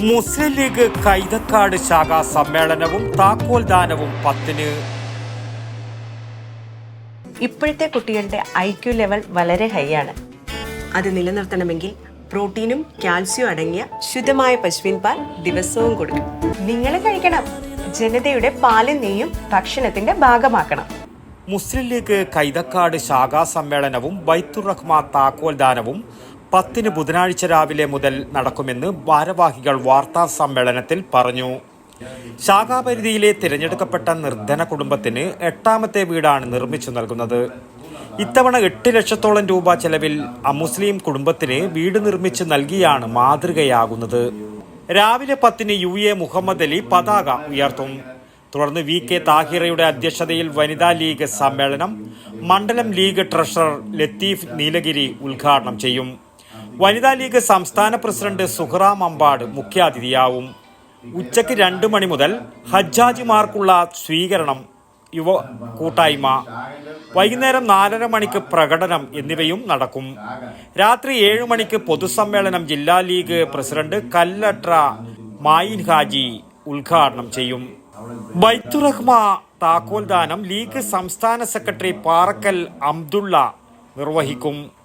മുസ്ലിം league Kaithakkad ശാഖാ സമ്മേളനവും താക്കോൽദാനവും പത്തിന്. ഇപ്പോഴത്തെ കുട്ടികളുടെ ഐ ക്യു ലെവൽ വളരെ ഹൈ ആണ്. അത് നിലനിർത്തണമെങ്കിൽ പ്രോട്ടീനും കാൽസ്യവും അടങ്ങിയ ശുദ്ധമായ പശുവിൻ പാൽ ദിവസവും കൊടുക്കും നിങ്ങൾ കഴിക്കണം. ജനതയുടെ പാലും നെയ്യും ഭക്ഷണത്തിന്റെ ഭാഗമാക്കണം. മുസ്ലിം ലീഗ് കൈതക്കാട് ശാഖാ സമ്മേളനവും ബൈത്തുറഹ്മാൻ താക്കോൽ താക്കോൽദാനവും പത്തിന് ബുധനാഴ്ച രാവിലെ മുതൽ നടക്കുമെന്ന് ഭാരവാഹികൾ വാർത്താ സമ്മേളനത്തിൽ പറഞ്ഞു. ശാഖാപരിധിയിലെ തിരഞ്ഞെടുക്കപ്പെട്ട നിർധന കുടുംബത്തിന് എട്ടാമത്തെ വീടാണ് നിർമ്മിച്ചു നൽകുന്നത്. ഇത്തവണ എട്ട് ലക്ഷത്തോളം രൂപ ചെലവിൽ അമുസ്ലിം കുടുംബത്തിന് വീട് നിർമ്മിച്ച് നൽകിയാണ് മാതൃകയാകുന്നത്. രാവിലെ പത്തിന് യു എ മുഹമ്മദ് അലി പതാക ഉയർത്തും. തുടർന്ന് വി കെ താഹിറയുടെ അധ്യക്ഷതയിൽ വനിതാ ലീഗ് സമ്മേളനം മണ്ഡലം ലീഗ് ട്രഷറർ ലത്തീഫ് നീലഗിരി ഉദ്ഘാടനം ചെയ്യും. വനിതാ ലീഗ് സംസ്ഥാന പ്രസിഡന്റ് സുഹ്റാം അമ്പാട് മുഖ്യാതിഥിയാവും. ഉച്ചയ്ക്ക് രണ്ട് മണി മുതൽ ഹജ്ജാജിമാർക്കുള്ള സ്വീകരണം യുവ കൂട്ടായ്മ. വൈകുന്നേരം നാലര മണിക്ക് പ്രകടനം എന്നിവയും നടക്കും. രാത്രി ഏഴ് മണിക്ക് പൊതുസമ്മേളനം ജില്ലാ ലീഗ് പ്രസിഡന്റ് കല്ലട്ര മായിൻ ഹാജി ഉദ്ഘാടനം ചെയ്യും. ബൈത്തുറഹ്മ താക്കോൽദാനം ലീഗ് സംസ്ഥാന സെക്രട്ടറി പാറക്കൽ അബ്ദുള്ള നിർവഹിക്കും.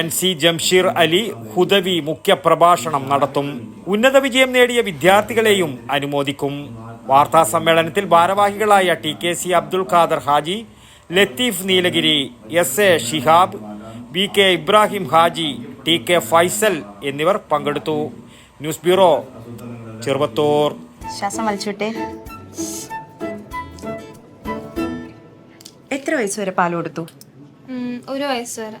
എൻ സി ജംഷീർ അലി ഹുദവി മുഖ്യപ്രഭാഷണം നടത്തും. ഉന്നത വിജയം നേടിയ വിദ്യാർത്ഥികളെയും അനുമോദിക്കും. വാർത്താ സമ്മേളനത്തിൽ ഭാരവാഹികളായ T K C Abdul Khader Haji Latheef Nilgiri S A Shihab B K Ibrahim Haji T K Faisal എന്നിവർ പങ്കെടുത്തു. ന്യൂസ് ബ്യൂറോ ചെറുപത്തൂർ ശ്വാസം വലിച്ചുവിട്ടെ. എത്ര വയസ്സ് വരെ പാൽ കൊടുത്തു? ഒരു വയസ്സ് വരെ.